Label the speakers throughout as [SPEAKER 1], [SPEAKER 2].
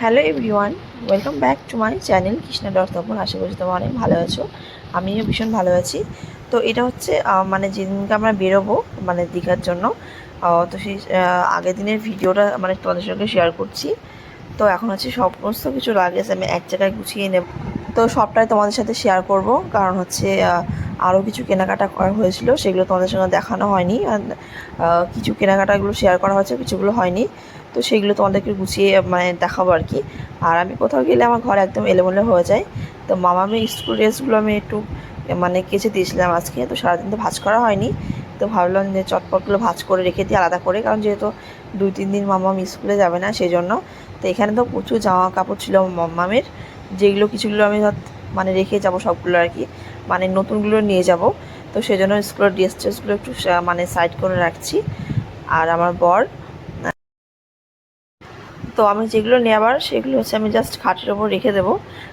[SPEAKER 1] Hello everyone, welcome back to my channel Krishna dot Tapan আশা করছি তোমরা অনেক ভালো আছো। আমিও ভীষণ ভালো আছি। তো এটা হচ্ছে মানে যেদিনকে আমরা বেরোবো মানে দীঘার জন্য তো সেই আগের দিনের ভিডিওটা মানে তোমাদের সঙ্গে শেয়ার করছি। তো এখন হচ্ছে সমস্ত কিছু লাগেজ আমি এক জায়গায় গুছিয়ে নেব। তো সবটাই তোমাদের সাথে শেয়ার করব, কারণ হচ্ছে আরও কিছু কেনাকাটা করা হয়েছিল, সেগুলো তোমাদের সঙ্গে দেখানো হয়নি। আর কিছু কেনাকাটাগুলো শেয়ার করা হয়েছে, কিছুগুলো হয়নি। তো সেগুলো তোমাদেরকে গুছিয়ে মানে দেখাবো আর কি। আর আমি কোথাও গেলে আমার ঘর একদম এলোমেলো হয়ে যায়। তো মামা আমি স্কুল ড্রেসগুলো আমি একটু মানে কেচে দিয়েছিলাম আজকে, তো সারাদিন তো ভাজ করা হয়নি। তো ভাবলাম যে চটপটগুলো ভাজ করে রেখে দিই আলাদা করে, কারণ যেহেতু দুই, তিন দিন মামা স্কুলে যাবে না সেই জন্য তো এখানে তো প্রচুর জামা কাপড় ছিল মামামের, যেগুলো কিছুগুলো আমি ধর মানে রেখে যাব সবগুলো আর কি। মানে নতুনগুলো নিয়ে যাব। তো সেই জন্য স্কুলের ড্রেস ট্রেসগুলো একটু মানে সাইড করে রাখছি। আর আমার বর তো আমি যেগুলো নেওয়ার সেগুলো হচ্ছে আমি জাস্ট খাটের ওপর রেখে দেবো।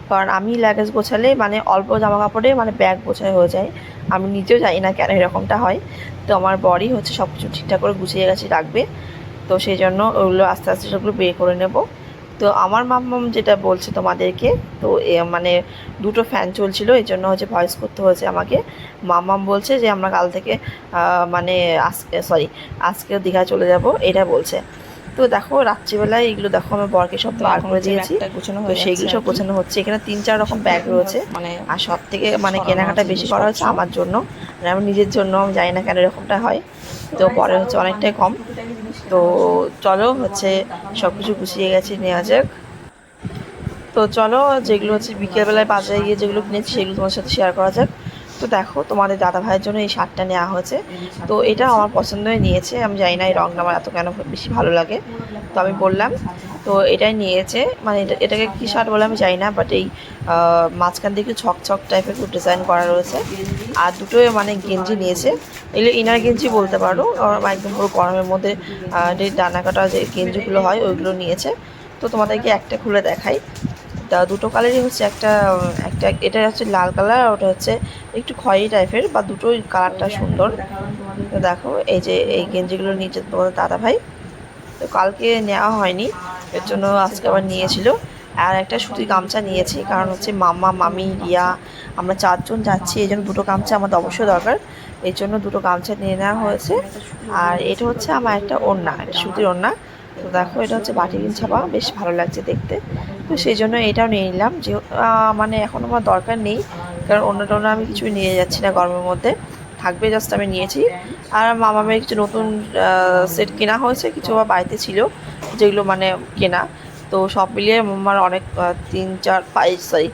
[SPEAKER 1] কারণ আমি লাগেজ গোছালে মানে অল্প জামা কাপড়ে মানে ব্যাগ গোছায় হয়ে যায়। আমি নিজেও জানি না কেন এরকমটা হয়। তো আমার বরই হচ্ছে সব কিছু ঠিকঠাক করে গুছিয়ে গেছে, রাখবে। তো সেই জন্য ওগুলো আস্তে আস্তে সবগুলো বের করে নেব। তো আমার মাম্মাম যেটা বলছে তোমাদেরকে, তো মানে দুটো ফ্যান চলছিল, এই জন্য হচ্ছে ভয়েস করতে হয়েছে আমাকে। মাম্মাম বলছে যে আমরা কাল থেকে মানে আজকে সরি আজকে দীঘায় চলে যাব, এটা বলছে। তো দেখো রাত্রিবেলায় এগুলো দেখো আমার বরকে সব বার করে দিয়েছি। তো সেইগুলো সব গোছানো হচ্ছে। এখানে তিন চার রকম ব্যাগ রয়েছে।
[SPEAKER 2] মানে
[SPEAKER 1] আর সব থেকে মানে কেনাকাটা বেশি করা হচ্ছে আমার জন্য। মানে আমার নিজের জন্য আমি জানি না কেন এরকমটা হয়। তো পরে হচ্ছে অনেকটাই কম। তো চলো হচ্ছে সব কিছু গুছিয়ে গেছে নেওয়া যাক। তো চলো যেগুলো হচ্ছে বিকেলবেলায় বাজারে গিয়ে যেগুলো কিনেছি সেগুলো তোমার সাথে শেয়ার করা যাক। তো দেখো, তোমাদের দাদা ভাইয়ের জন্য এই শার্টটা নেওয়া হয়েছে। তো এটা আমার পছন্দ হয়ে নিয়েছে। আমি জানি না এই রঙটা আমার এত কেন বেশি ভালো লাগে। তো আমি বললাম, তো এটাই নিয়েছে। মানে এটা- এটাকে কী শার্ট বলে আমি জানি না বাট এই মাঝখান থেকে ছক ছক টাইপের একটু ডিজাইন করা রয়েছে। আর দুটোই মানে গেঞ্জি নিয়েছে। এগুলো ইনার গেঞ্জি বলতে পারো একদম পুরো গরমের মধ্যে যে ডানা কাটা যে গেঞ্জিগুলো হয়, ওইগুলো নিয়েছে। তো তোমাদেরকে একটা খুলে দেখাই। দুটো কালারই হচ্ছে একটা একটা, এটা হচ্ছে লাল কালার আর ওটা হচ্ছে একটু খয়েরি টাইপের, বা দুটোই কালারটা সুন্দর। তো দেখো, এই যে এই গেঞ্জিগুলো নিচে তোমাদের দাদা ভাই। তো কালকে নেওয়া হয়নি, এর জন্য আজকে আবার নিয়েছিল। আর একটা সুতির গামছা নিয়েছি কারণ হচ্ছে মামা মামি, রিয়া, আমরা চারজন যাচ্ছি, এই জন্য দুটো গামছা আমাদের অবশ্যই দরকার। এই জন্য দুটো গামছা নিয়ে নেওয়া হয়েছে। আর এটা হচ্ছে আমার একটা ওড়না সুতির ওড়না। তো দেখো, এটা হচ্ছে বাটিকিন ছাপা, বেশ ভালো লাগছে দেখতে। তো সেই জন্য এটাও নিয়ে নিলাম। যে মানে এখন আমার দরকার নেই। কারণ অন্য টন্য আমি কিছুই নিয়ে যাচ্ছি না গরমের মধ্যে। থাকবে জাস্ট আমি নিয়েছি। আর মামা মেয়ের কিছু নতুন সেট কেনা হয়েছে। কিছু আবার বাড়িতে ছিল, যেগুলো মানে কেনা। তো সব মিলিয়ে আমার অনেক তিন, চার পাঁচ সরি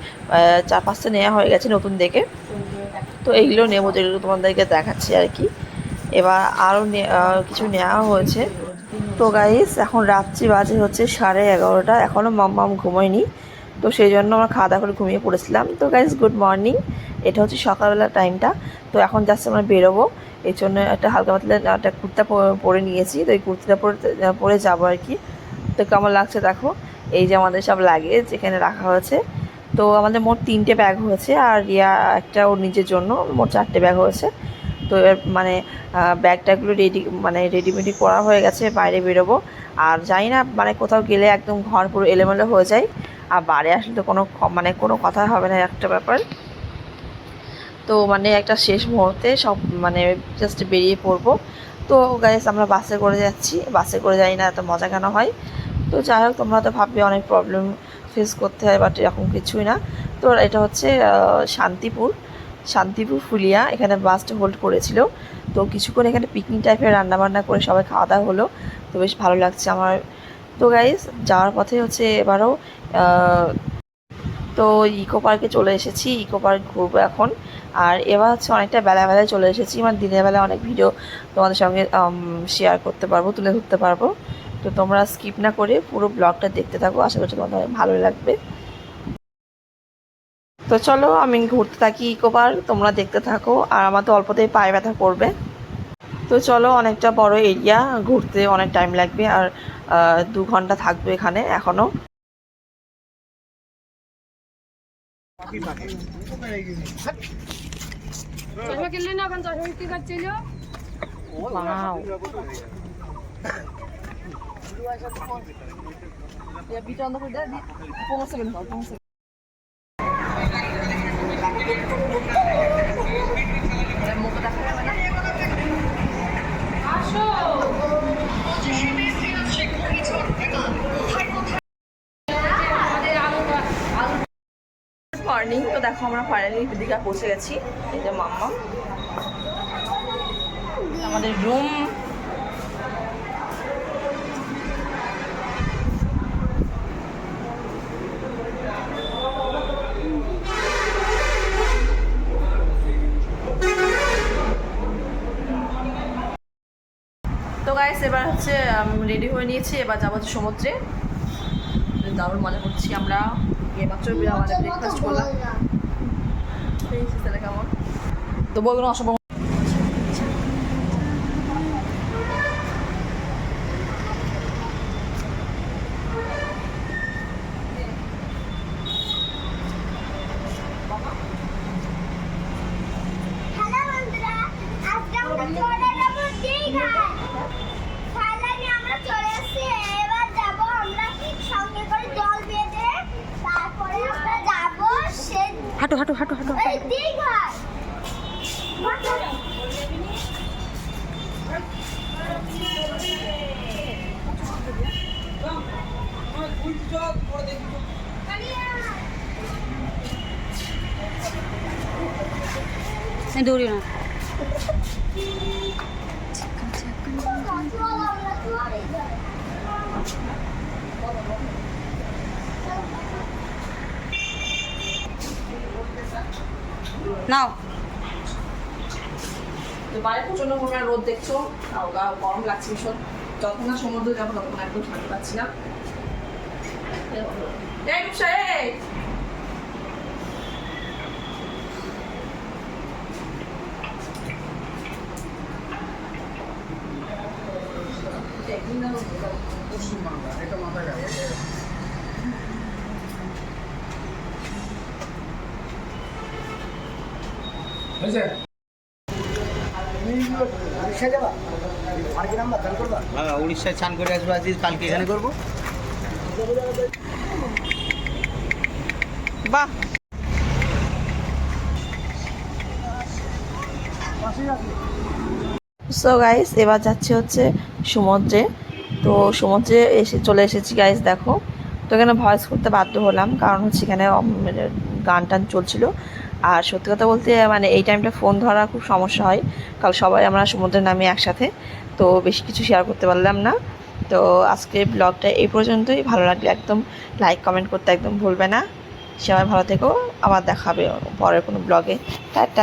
[SPEAKER 1] চার, পাঁচটা নেওয়া হয়ে গেছে নতুন দেখে। তো এইগুলো নেব, যেগুলো তোমাদেরকে দেখাচ্ছি আর কি। এবার আরও কিছু নেওয়া হয়েছে। তো গাইস এখন রাত্রি বাজে হচ্ছে সাড়ে এগারোটা। এখনও মাম্মাম ঘুমোয়নি। তো সেই জন্য আমরা খাওয়া দাওয়া করে ঘুমিয়ে পড়েছিলাম। তো গাইস গুড মর্নিং এটা হচ্ছে সকালবেলা টাইমটা তো এখন জাস্ট আমরা বেরোবো। এই জন্য একটা হালকা পাতলা একটা কুর্তা পরে নিয়েছি। তো এই কুর্তিটা পরে পরে যাব আর কি। তো কেমন লাগছে দেখো? এই যে আমাদের সব লাগেজ এখানে রাখা হয়েছে। তো আমাদের মোট তিনটে ব্যাগ হয়েছে। আর রিয়া একটা ওর নিজের জন্য। মোট চারটে ব্যাগ হয়েছে। তো এবার মানে আহ, ব্যাগ ট্যাগগুলো রেডি মানে রেডিমেডি করা হয়ে গেছে বাইরে বেরোবো। আর জানি না মানে কোথাও গেলে একদম ঘর পুরো এলোমেলো হয়ে যায়। আর বাড়ি আসলে তো কোনো মানে কোনো কথা হবে না একটা ব্যাপার। তো মানে একটা শেষ মুহূর্তে সব মানে জাস্ট বেরিয়ে পড়ব। তো গাইস আমরা বাসে করে যাচ্ছি। বাসে করে যাই না এত মজা কেন হয়। তো যাই হোক তোমরা তো ভাববে অনেক প্রবলেম ফেস করতে হয় বাট এরকম কিছুই না। তো এটা হচ্ছে শান্তিপুর। শান্তিপুর ফুলিয়া এখানে বাসটা হোল্ড করেছিল। তো কিছুক্ষণ এখানে পিকনিক টাইপের রান্নাবান্না করে সবাই খাওয়া দাওয়া হলো। তো বেশ ভালো লাগছে আমার। তো গাইস যাওয়ার পথে হচ্ছে এবারও তো ইকো পার্কে চলে এসেছি ইকো পার্ক ঘুরবো এখন। আর এবার হচ্ছে অনেকটা বেলা বেলায় চলে এসেছি মানে দিনের বেলা অনেক ভিডিও তোমাদের সঙ্গে শেয়ার করতে পারব, তুলে ধরতে পারব। তো তোমরা স্কিপ না করে পুরো ব্লগটা দেখতে থাকো, আশা করছি তোমাদের ভালো লাগবে। তো চলো আমি ঘুরতে থাকি ইকো পার্ক তোমরা দেখতে থাকো আর আমার তো অল্পতেই পায়ে ব্যথা করবে। তো চলো অনেকটা বড় এরিয়া ঘুরতে অনেক টাইম লাগবে আর দু ঘণ্টা থাকবে এখানে এখনও।
[SPEAKER 3] চশমা কিনলি না এখন চশমা বিক্রি
[SPEAKER 1] মর্নিং তো দেখো আমরা ফাইনালি দীঘা পৌঁছে গেছি। এই যে মাম্মা। আমাদের রুম তো গাইস এবার হচ্ছে রেডি হয়ে নিয়েছি। এবার যাব সমুদ্রে। দারুণ মজা করছি আমরা। এইমাত্র আমাদের ব্রেকফাস্ট করলাম। কেমন? তো বলুন অসম্ভব
[SPEAKER 2] হ্যালো বন্ধুরা আজকে আমরা চলে যাব দীঘায় ফাইনালি আমরা চলে এসেছি এবার যাব আমরা সঙ্গে করে জল বেঁধে তারপরে আমরা যাব সে
[SPEAKER 3] হাঁটো হাঁটো হাঁটো হাঁটো। দৌড়িও না।
[SPEAKER 2] চল আমরা চলে যাই
[SPEAKER 3] নাও।
[SPEAKER 1] তো বাইরে প্রচণ্ড রোদ দেখছ গরম লাগছে না যাব একদম ঠান্ডা এই! একদিন না রোদ দেখাবো।
[SPEAKER 4] হ্যাঁ উড়িষ্যায় চান করে আসব আজ কালকে এখানে করব।
[SPEAKER 1] বাহ। সো গাইস এবার যাচ্ছে হচ্ছে সমুদ্রে। তো সমুদ্রে এসে চলে এসেছি গাইস দেখো। তো এখানে ভয়েস করতে বাধ্য হলাম কারণ হচ্ছে এখানে মানে গান টান চলছিল। আর সত্যি কথা বলতে মানে এই টাইমটা ফোন ধরা খুব সমস্যা হয়। কারণ সবাই আমরা সমুদ্রে নামি একসাথে, তো বেশি কিছু শেয়ার করতে পারলাম না। তো আজকে ব্লগটা এই পর্যন্তই। ভালো লাগলে একদম লাইক কমেন্ট করতে একদম ভুলবে না। সবাই ভালো থেকো। আবার দেখাবে পরের কোনো ব্লগে টাটা।